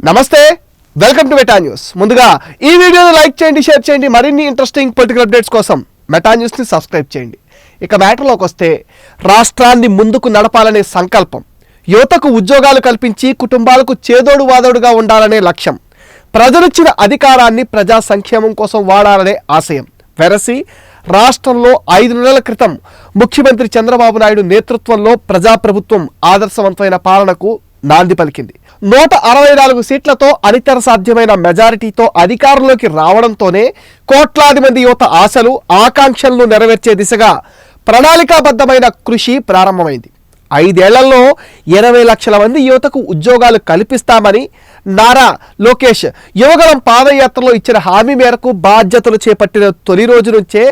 నమస్తే welcome to meta news. ముందుగా ఈ వీడియోని లైక్ చేయండి షేర్ చేయండి మరిన్ని ఇంట్రెస్టింగ్ పొలిటికల్ అప్డేట్స్ కోసం మెటా న్యూస్ని సబ్స్క్రైబ్ చేయండి. ఇక మ్యాటర్లోకి వస్తే రాష్ట్రాన్ని ముందుకు నడపాలనే సంకల్పం. యువతకు ఉద్యోగాలు కల్పించి కుటుంబాలకు చేదోడు వాదోడుగా ఉండాలనే లక్ష్యం. ప్రజలిచ్చిన అధికారాన్ని ప్రజా సంక్షేమం కోసం వాడాలనే ఆశయం. వెరసి రాష్ట్రంలో ఐదు నెలల క్రితం ముఖ్యమంత్రి చంద్రబాబు నాయుడు నేతృత్వంలో ప్రజాప్రభుత్వం ఆదర్శవంతమైన పాలనకు నాంది పలికింది. నూట అరవై నాలుగు సీట్లతో అనితర సాధ్యమైన మెజారిటీతో అధికారంలోకి రావడంతోనే కోట్లాది మంది యువత ఆశలు ఆకాంక్షలను నెరవేర్చే దిశగా ప్రణాళికాబద్ధమైన కృషి ప్రారంభమైంది. ఐదేళ్ళలో ఇరవై లక్షల మంది యువతకు ఉద్యోగాలు కల్పిస్తామని నారా లోకేష్ యువగలం పాదయాత్రలో ఇచ్చిన హామీ మేరకు బాధ్యతలు చేపట్టిన తొలి రోజు నుంచే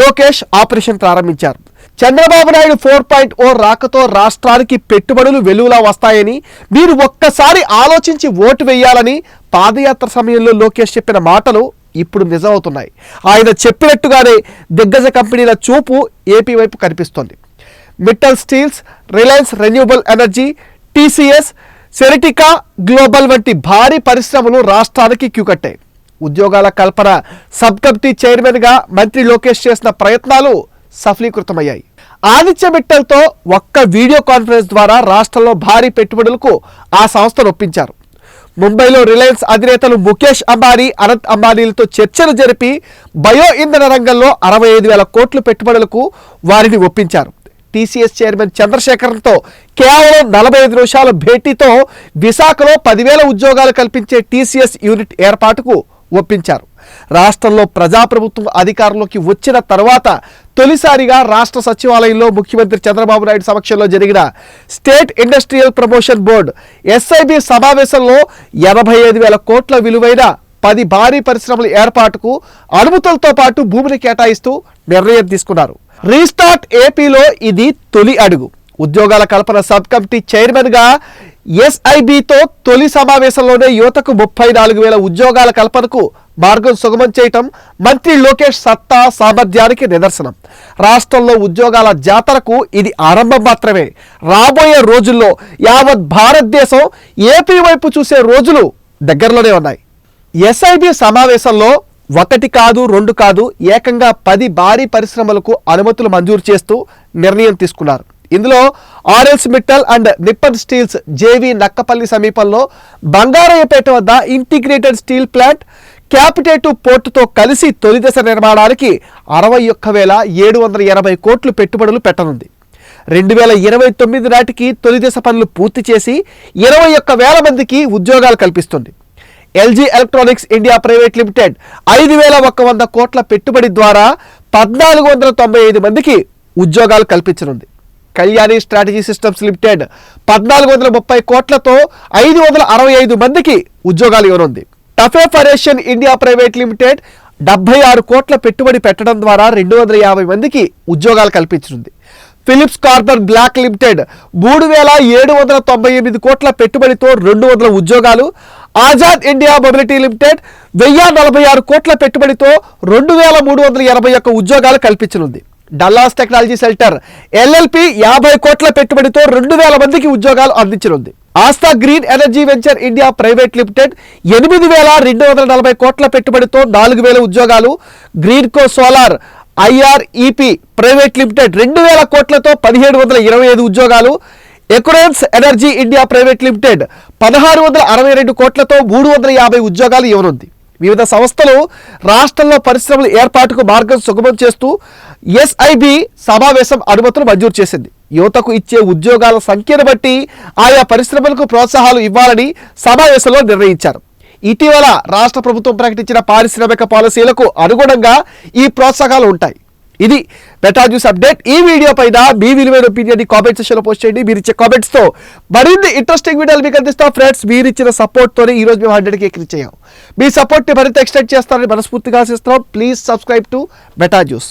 లోకేష్ ఆపరేషన్ ప్రారంభించారు. Chandrababu Naidu four point O రాకతో రాష్ట్రానికి పెట్టుబడులు వెలుగులా వస్తాయని మీరు ఒక్కసారి ఆలోచించి ఓటు వేయాలని పాదయాత్ర సమయంలో లోకేష్ చెప్పిన మాటలు ఇప్పుడు నిజమవుతున్నాయి. ఆయన చెప్పినట్టుగానే దిగ్గజ కంపెనీల చూపు ఏపీ వైపు కనిపిస్తోంది. Mittal steels Reliance renewable energy TCS సెరిటికా global వంటి భారీ పరిశ్రమలు రాష్ట్రానికి క్యూ కట్టాయి ఉద్యోగాల కల్పన సబ్ కమిటీ చైర్మన్గా మంత్రి లోకేష్ చేసిన ప్రయత్నాలు సఫలీకృతమయ్యాయి. ఆదిత్య మిట్టల్తో ఒక్క వీడియో కాన్ఫరెన్స్ ద్వారా రాష్ట్రంలో భారీ పెట్టుబడులకు ఆ సంస్థను ఒప్పించారు ముంబైలో రిలయన్స్ అధినేతలు ముఖేష్ అంబానీ అనంత్ అంబానీలతో చర్చలు జరిపి బయో ఇంధన రంగంలో అరవై ఐదు వేల కోట్లు పెట్టుబడులకు వారిని ఒప్పించారు. టీసీఎస్ చైర్మన్ చంద్రశేఖరంతో కేవలం నలభై ఐదు నిమిషాల భేటీతో విశాఖలో పదివేల ఉద్యోగాలు కల్పించే టీసీఎస్ యూనిట్ ఏర్పాటుకు ఒప్పించారు. రాష్ట్రంలో ప్రజాప్రభుత్వం అధికారంలోకి వచ్చిన తర్వాత తొలిసారిగా రాష్ట్ర సచివాలయంలో ముఖ్యమంత్రి చంద్రబాబు నాయుడు సమక్షంలో జరిగిన state industrial promotion board SIB సమావేశంలో ఎనభై ఐదు వేల కోట్ల విలువైన పది భారీ పరిశ్రమల ఏర్పాటుకు అనుమతులతో పాటు భూమిని కేటాయిస్తూ నిర్ణయం తీసుకున్నారు. రీస్టార్ట్ ఏపీలో ఇది తొలి అడుగు. ఉద్యోగాల కల్పన సబ్ కమిటీ చైర్మన్గా ఎస్ఐబితో తొలి సమావేశంలోనే యువతకు ముప్పై నాలుగు వేల ఉద్యోగాల కల్పనకు మార్గం సుగమం చేయటం మంత్రి లోకేష్ సత్తా సామర్థ్యానికి నిదర్శనం. రాష్ట్రంలో ఉద్యోగాల జాతరకు ఇది ఆరంభం మాత్రమే. రాబోయే రోజుల్లో యావత్ భారతదేశం ఏపీ వైపు చూసే రోజులు దగ్గరలోనే ఉన్నాయి. ఎస్ఐబి సమావేశంలో ఒకటి కాదు రెండు కాదు ఏకంగా పది భారీ పరిశ్రమలకు అనుమతులు మంజూరు చేస్తూ నిర్ణయం తీసుకున్నారు. ఇందులో Arcelor Mittal and Nippon steels JV Nakkapalli సమీపంలో బంగారయ్యపేట వద్ద ఇంటిగ్రేటెడ్ స్టీల్ ప్లాంట్ క్యాపిటేటివ్ పోర్టుతో కలిసి తొలి దశ నిర్మాణానికి అరవై ఒక్క వేల ఏడు వందల ఎనభై కోట్లు పెట్టుబడులు పెట్టనుంది. రెండు వేల ఇరవై తొమ్మిది నాటికి తొలి దశ పనులు పూర్తి చేసి ఇరవై ఒక్క వేల మందికి ఉద్యోగాలు కల్పిస్తుంది. LG electronics India private limited ఐదు వేల ఒక్క వంద కోట్ల పెట్టుబడి ద్వారా పద్నాలుగు వందల తొంభై ఐదు మందికి ఉద్యోగాలు కల్పించనుంది. కళ్యాణి స్ట్రాటజీ సిస్టమ్స్ లిమిటెడ్ పద్నాలుగు వందల ముప్పై కోట్లతో ఐదు వందల అరవై ఐదు మందికి ఉద్యోగాలు ఇవ్వనుంది. టఫే ఫరేషన్ ఇండియా ప్రైవేట్ లిమిటెడ్ డెబ్బై ఆరు కోట్ల పెట్టుబడి పెట్టడం ద్వారా రెండు వందల యాభై మందికి ఉద్యోగాలు కల్పించనుంది. ఫిలిప్స్ కార్బన్ బ్లాక్ లిమిటెడ్ మూడు వేల ఏడు వందల తొంభై ఎనిమిది కోట్ల పెట్టుబడితో రెండు వందల ఉద్యోగాలు. ఆజాద్ ఇండియా మొబిలిటీ లిమిటెడ్ వెయ్యి నలభై ఆరు కోట్ల పెట్టుబడితో రెండు వేల మూడు వందల ఎనభై ఒక్క ఉద్యోగాలు కల్పించనుంది. డల్లాస్ టెక్నాలజీ సెల్టర్ ఎల్ఎల్పి యాభై కోట్ల పెట్టుబడితో రెండు వేల మందికి ఉద్యోగాలు అందించనుంది. Aastha green energy venture India private limited ఎనిమిది వేల రెండు వందల నలభై కోట్ల పెట్టుబడితో నాలుగు వేల ఉద్యోగాలు Greenko solar IREP private limited రెండు వేల కోట్లతో పదిహేడు వందల ఇరవై ఐదు ఉద్యోగాలు ఎకురెన్స్ ఎనర్జీ ఇండియా ప్రైవేట్ లిమిటెడ్ పదహారు వందల అరవై రెండు కోట్లతో మూడు వందల యాభై ఉద్యోగాలు ఇవ్వనుంది. వివిధ సంస్థలు రాష్ట్రంలో పరిశ్రమల ఏర్పాటుకు మార్గం సుగమం చేస్తూ ఎస్ఐబి సమావేశం అనుమతులు మంజూరు చేసింది. యువతకు ఇచ్చే ఉద్యోగాల సంఖ్యను బట్టి ఆయా పరిశ్రమలకు ప్రోత్సాహాలు ఇవ్వాలని సమావేశంలో నిర్ణయించారు. ఇటీవల రాష్ట్ర ప్రభుత్వం ప్రకటించిన పారిశ్రామిక పాలసీలకు అనుగుణంగా ఈ ప్రోత్సాహాలు ఉంటాయి. ఇది బెటా జ్యూస్ అప్డేట్ ఈ వీడియో పైన మీ విలువైన ఒపీనియన్ కామెంట్ సెక్షన్లో పోస్ట్ చేయండి. మీరు ఇచ్చే కామెంట్స్తో మరిన్ని ఇంట్రెస్టింగ్ వీడియోలు మీకు అందిస్తాం. ఫ్రెండ్స్ మీరు ఇచ్చిన సపోర్ట్తోనే ఈరోజు ఈ రోజు మేము హండ్రెడ్కి ఎక్కిరి చేయం. మీ సపోర్ట్ని మరింత ఎక్స్టెండ్ చేస్తారని మనస్ఫూర్తిగా ఆశిస్తున్నాం. Please subscribe to Beta juice